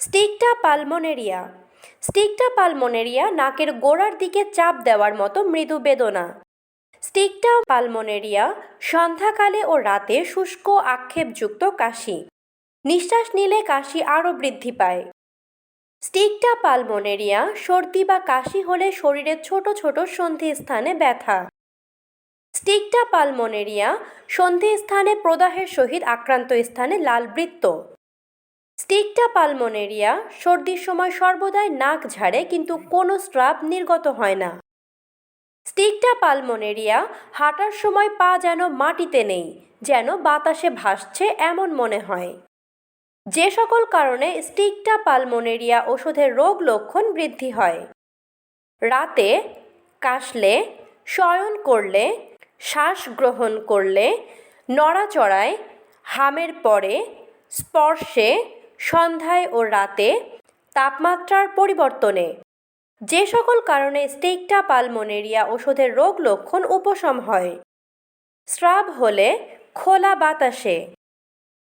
স্টিকটা পালমোনেরিয়া। স্টিকটা পালমোনেরিয়া নাকের গোড়ার দিকে চাপ দেওয়ার মতো মৃদু বেদনা। স্টিকটা পালমোনেরিয়া সন্ধ্যাকালে ও রাতে শুষ্ক আক্ষেপযুক্ত কাশি। নিঃশ্বাস নিলে কাশি আরও বৃদ্ধি পায়। স্টিকটা পালমোনেরিয়া সর্দি বা কাশি হলে শরীরের ছোট ছোট সন্ধিস্থানে ব্যথা। স্টিকটা পালমোনেরিয়া সন্ধিস্থানে প্রদাহের সহিত আক্রান্ত স্থানে লাল বৃত্ত স্টিকটা পালমোনেরিয়া, সর্দির সময় সর্বদাই নাক ঝাড়ে, কিন্তু কোনো স্ট্রাপ নির্গত হয় না। স্টিকটা পালমোনেরিয়া, হাঁটার সময় পা যেন মাটিতে নেই, যেন বাতাসে ভাসছে এমন মনে হয়। যে সকল কারণে স্টিকটা পালমোনেরিয়া ওষুধের রোগ লক্ষণ বৃদ্ধি হয়। রাতে কাশলে, শয়ন করলে, শ্বাস গ্রহণ করলে, নড়াচড়ায়, হামের পরে, স্পর্শে সন্ধ্যায় ও রাতে তাপমাত্রার পরিবর্তনে। যে সকল কারণে স্টেকটা পালমোনেরিয়া ওষুধের রোগ লক্ষণ উপশম হয়। স্রাব হলে খোলা বাতাসে।